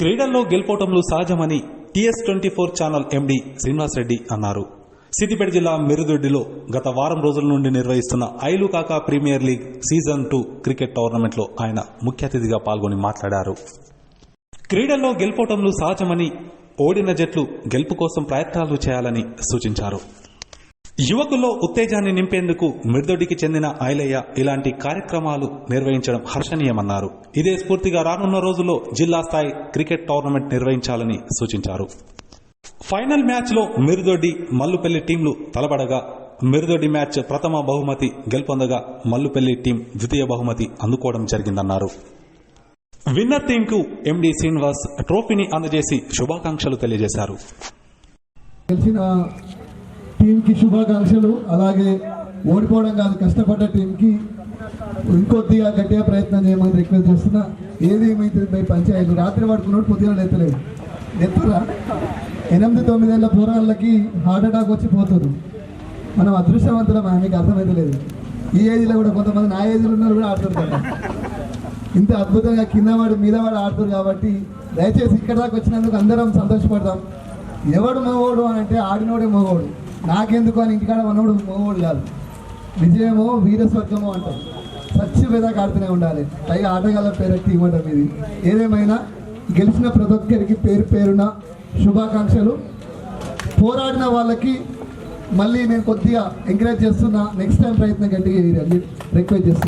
క్రీడల్లో గెలుపోవటంలో సహజమని TS twenty four channel MD Srinivasa Reddy అన్నారు. సిద్దిపేట జిల్లా మిరుదొడ్డిలో గత వారం రోజుల నుండి నిర్వహిస్తున్న ఐలు Kaka premier league season two cricket టోర్నమెంట్లో ఆయన ముఖ్య అతిథిగా పాల్గొని మాట్లాడారు. క్రీడల్లో గెలుపోవటంలో సహజమని ఓడిన జట్లు గెలుపు కోసం ప్రయత్నాలు చేయాలని సూచించారు. యువకుల్లో ఉత్తేజాన్ని నింపేందుకు మిర్దొడికి చెందిన ఐలయ్య ఇలాంటి కార్యక్రమాలు నిర్వహించడం హర్షణీయమన్నారు. ఇదే స్ఫూర్తిగా రానున్న రోజుల్లో జిల్లా స్థాయి క్రికెట్ టోర్నమెంట్ నిర్వహించాలని సూచించారు. ఫైనల్ మ్యాచ్లో మిరుదొడ్డి మల్లుపల్లి టీంలు తలబడగా మిరుదొడ్డి మ్యాచ్ ప్రథమ బహుమతి గెలుపొందగా మల్లుపల్లి టీం ద్వితీయ బహుమతి అందుకోవడం జరిగిందన్నారు. విన్నర్ టీంకు ఎండి శ్రీనివాస్ ట్రోఫీని అందజేసి శుభాకాంక్షలు తెలియజేశారు. టీంకి శుభాకాంక్షలు. అలాగే ఓడిపోవడం కాదు కష్టపడ్డ టీంకి ఇంకొద్దిగా గట్టిగా ప్రయత్నం చేయమని రిక్వెస్ట్ చేస్తున్నా. ఏది ఏమైతే మీ పంచాయతీ? రాత్రి పడుకున్నాడు పొద్దున లేతలేదు. ఎత్తురా? ఎనిమిది తొమ్మిదేళ్ళ పోరాళ్ళకి హార్ట్ అటాక్ వచ్చి పోతుంది. మనం అదృష్టవంతులం మీకు అర్థమైతలేదు ఈ ఏజ్లో కూడా కొంతమంది నా ఏజ్లో ఉన్నారు కూడా ఆడుతుంటారు ఇంత అద్భుతంగా కింద వాడు మీద వాడు ఆడుతారు కాబట్టి దయచేసి ఇక్కడ దాకా వచ్చినందుకు అందరం సంతోషపడతాం ఎవడు మగవాడు అని అంటే ఆడినోడే మగోడు నాకెందుకు అని ఇంటికాడ మనోడు మగోడు కాదు. విజయమో వీరస్వర్గమో అంటారు సత్యవేదాకా ఆడుతూనే ఉండాలి. పైగా ఆటగాళ్ళ పేరు టీం ఇది. ఏదేమైనా గెలిచిన ప్రతి ఒక్కరికి పేరు పేరున శుభాకాంక్షలు. పోరాడిన వాళ్ళకి మళ్ళీ నేను కొద్దిగా ఎంకరేజ్ చేస్తున్నా. నెక్స్ట్ టైం ప్రయత్నం గట్టిగా రిక్వెస్ట్ చేస్తున్నా.